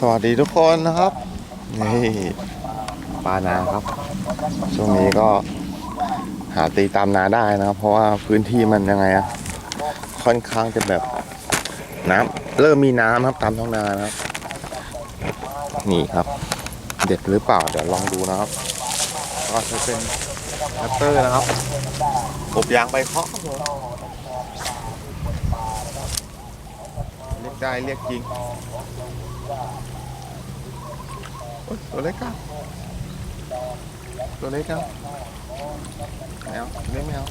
สวัสดีทุกคนนะครับนี่ปลานาครับ ช่วงนี้ก็หาตีตามนาได้นะครับ เพราะว่าพื้นที่มันยังไงอะค่อนข้างจะแบบน้ำเริ่มมีน้ำครับตามท้องนานะครับ นี่ครับ เด็ดหรือเปล่าเดี๋ยวลองดูนะครับ ก็จะเป็นคัตเตอร์นะครับอบยางใบเคาะครับผมเรียกได้เรียกจริง โอ๊ยตัวเล็กอะตัวเล็กอะไม่เอาเลี้ยงไม่เอา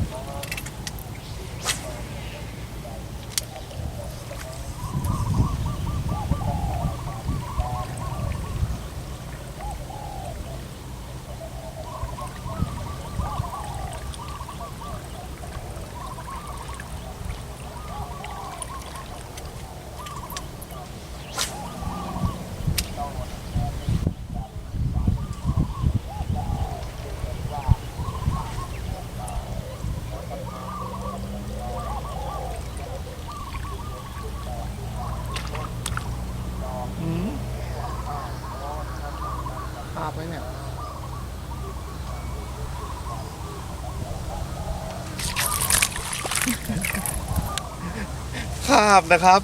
าพนะครับ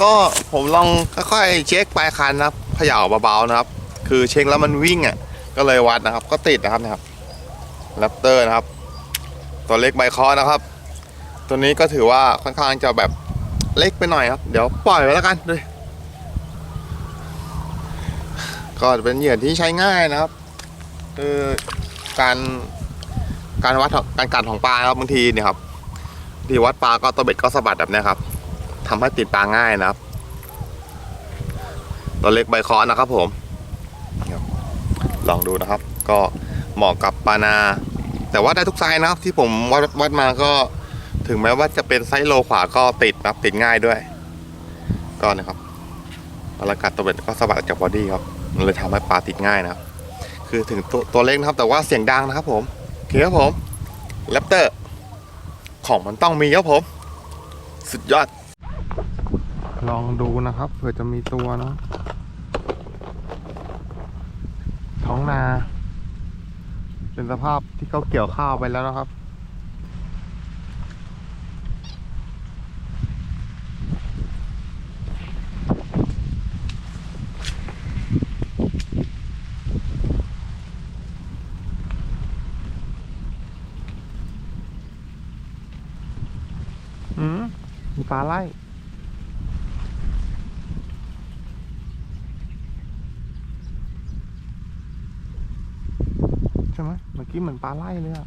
ก็ผมลองค่อยๆเช็คปลายคันนะครับเขย่าเบาๆนะครับ คือเช็คแล้วมันวิ่งอะก็เลยวัดนะครับ ก็ติดนะครับนะครับแรปเตอร์นะครับ ตัวเล็กใบคอนะครับ ตัวนี้ก็ถือว่าค่อนข้างจะแบบเล็กไปหน่อยครับ เดี๋ยวปล่อยไว้แล้วกันเลยก็เป็นเหยื่อที่ใช้ง่ายนะครับคือการการวัดการกัดของปลาครับบางทีเนี่ยครับที่วัดปลาก็ตัวเบ็ดก็สะบัดแบบนี้ครับ ทำให้ติดปลาง่ายนะครับ ตัวเล็กใบคอนนะครับผม ลองดูนะครับ ก็เหมาะกับปลานา แต่ว่าได้ทุกไซส์นะครับ ที่ผมวัดวัดมาก็ถึงแม้ว่าจะเป็นไซส์โลขวาก็ติดนะครับติดง่ายด้วยก็นะครับเวลากัดตัวเบ็ดก็สะบัดจากบอดี้ครับมันเลยทำให้ปลาติดง่ายนะครับ คือถึงตัวตัวเล็กนะครับ แต่ว่าเสียงดังนะครับผมโอเคครับผมแรปเตอร์ ของมันต้องมีครับผม สุดยอด ลองดูนะครับเผื่อจะมีตัวเนาะท้องนา เป็นสภาพที่เขาเกี่ยวข้าวไปแล้วนะครับ อืมมีปลาไล่ ช่ไหมเมื่อกี้เหมือนปลาไล่เลยอะ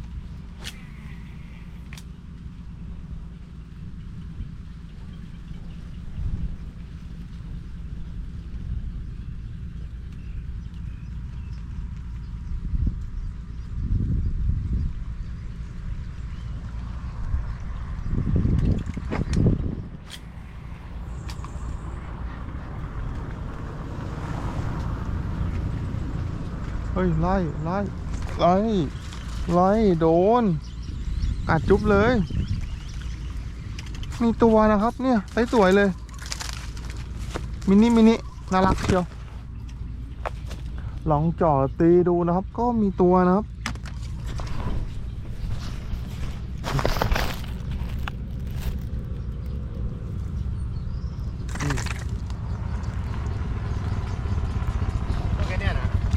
เฮ้ยไล่ไล่ ไล่ไล่โดนกัดจุ๊บเลย มีตัวนะครับเนี่ยไซส์สวยเลย มินิมินิน่ารักเชียวลองจ่อตีดูนะครับ ก็มีตัวนะครับ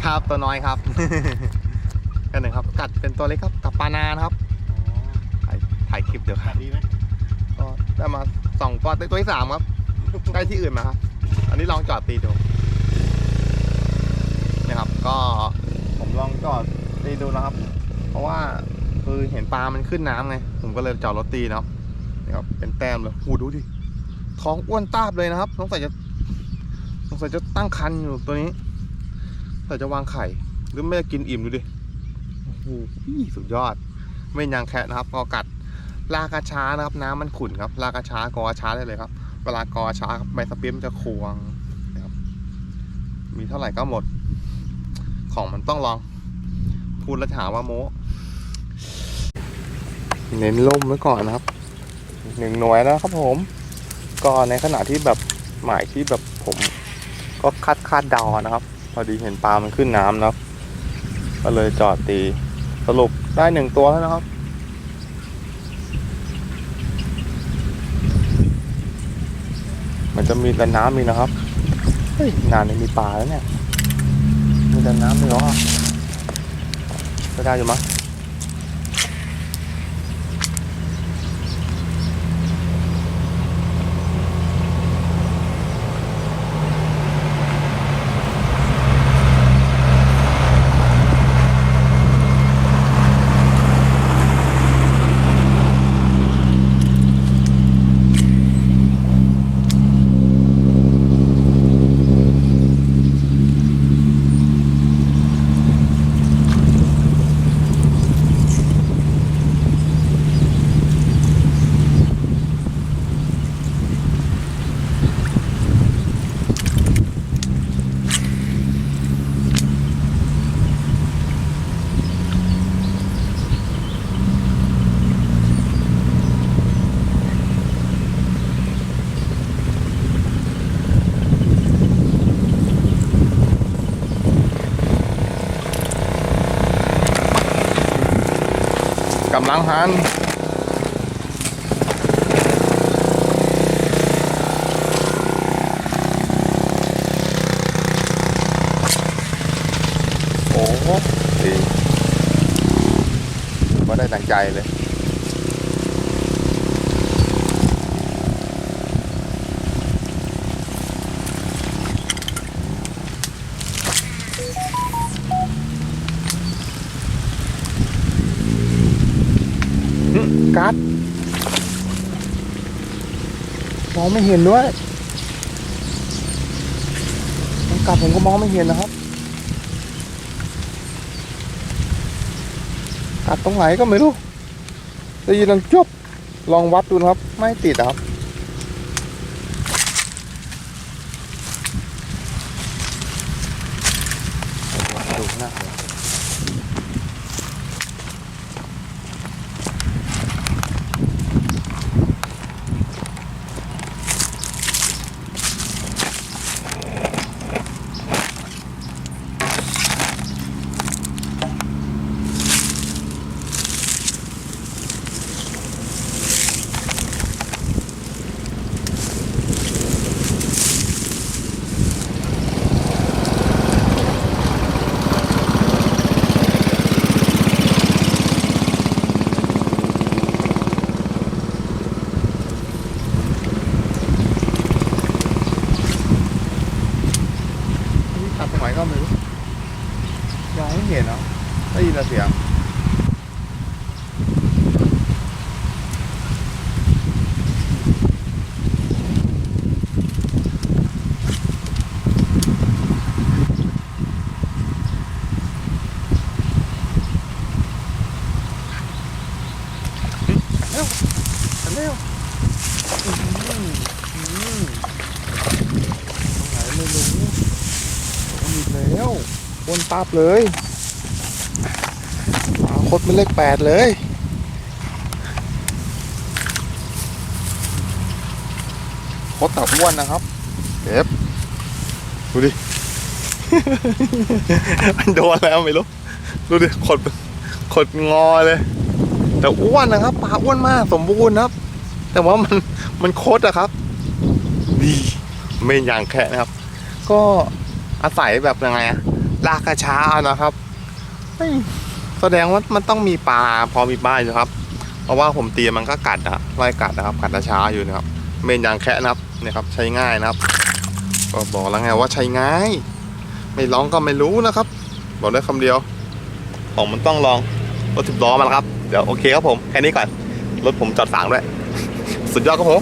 ครับตัวน้อยครับ กันหนึ่งครับ กัดเป็นตัวเล็กครับกับปลานานะครับถ่ายถ่ายคลิปเดี๋ยวครับดีไหมก็ได้มาสองตัวตัวที่สามครับ ได้ที่อื่นมาครับ อันนี้ลองจอดตีดูเนี่ยครับ ก็ผมลองจอดตีดูนะครับ เพราะว่าคือเห็นปลา มันขึ้นน้ำไง ผมก็เลยจอดรถตีนะครับนี่ครับ เป็นแต้มเลยหูดูดิ ท้องอ้วนตาบเลยนะครับสงสัยจะสงสัยจะตั้งคันอยู่ตัวนี้แต่จะวางไข่ หรือไม่จะกินอิ่มดูดิ โอ้โหสุดยอด ไม่ยางแคะนะครับก็กัดลากระช้านะครับ น้ำมันขุ่นครับลากระช้ากอกระช้าได้เลยครับ เวลากอกระช้าครับใบสเปียมจะควงนะครับ มีเท่าไหร่ก็หมด ของมันต้องลอง พูดแล้วถามว่าโมเน้นล่มไว้ก่อนนะครับหนึ่งหน่วยนะครับผม ก็ในขณะที่แบบหมายที่แบบผมก็คาดคาดดานะครับ พอดีเห็นปลามันขึ้นน้ำนะครับ ก็เลยจอดตี สรุปได้หนึ่งตัวแล้วนะครับ มันจะมีแต่น้ำมีนะครับ เฮ้ย นานนี้มีปลาแล้วเนี่ย มีแต่น้ำนี่เหรอก็ได้อยู่มั้ง กำลังหันโอ้โหดีก็ได้ดังใจเลย หึ กัดมองไม่เห็นด้วยมันกัดผมก็มองไม่เห็นนะครับ กัดตรงไหนก็ไม่รู้ได้ยินดังจุบลองวัดดูนะครับ ไม่ติดนะครับ ကောင်းတယ်လို့။ကြောင်ငယ်နော်။အဲ့ဒီလားဆရာ။ ตับเลยปลาคดเป็นเลขแปดเลยคดตับอ้วนนะครับเจ็บดูดิ มันโดนแล้วไม่รู้ ดูดิขดขดงอเลย แต่อ้วนนะครับปลาอ้วนมากสมบูรณ์นะครับ แต่ว่ามันมันโคตรอะครับ ดีไม่อย่างแค่นะครับ ก็อาศัยแบบยังไงอะ ลากกระช้าเอานะครับเฮ้ยแสดงว่ามันต้องมีปลาพอมีปลาอยู่ครับ เพราะว่าผมตีมันก็กัดนะไล่กัดนะครับกัดกระช้าอยู่นะครับเมนยางแค่นะครับเนี่ยครับใช้ง่ายนะครับก็บอกแล้วไงว่าใช้ง่าย ไม่ลองก็ไม่รู้นะครับ บอกได้คำเดียวของมันต้องลองรถสิบล้อมาแล้วครับ เดี๋ยวโอเคครับผมแค่นี้ก่อนรถผมจอดฝางด้วย สุดยอดครับผม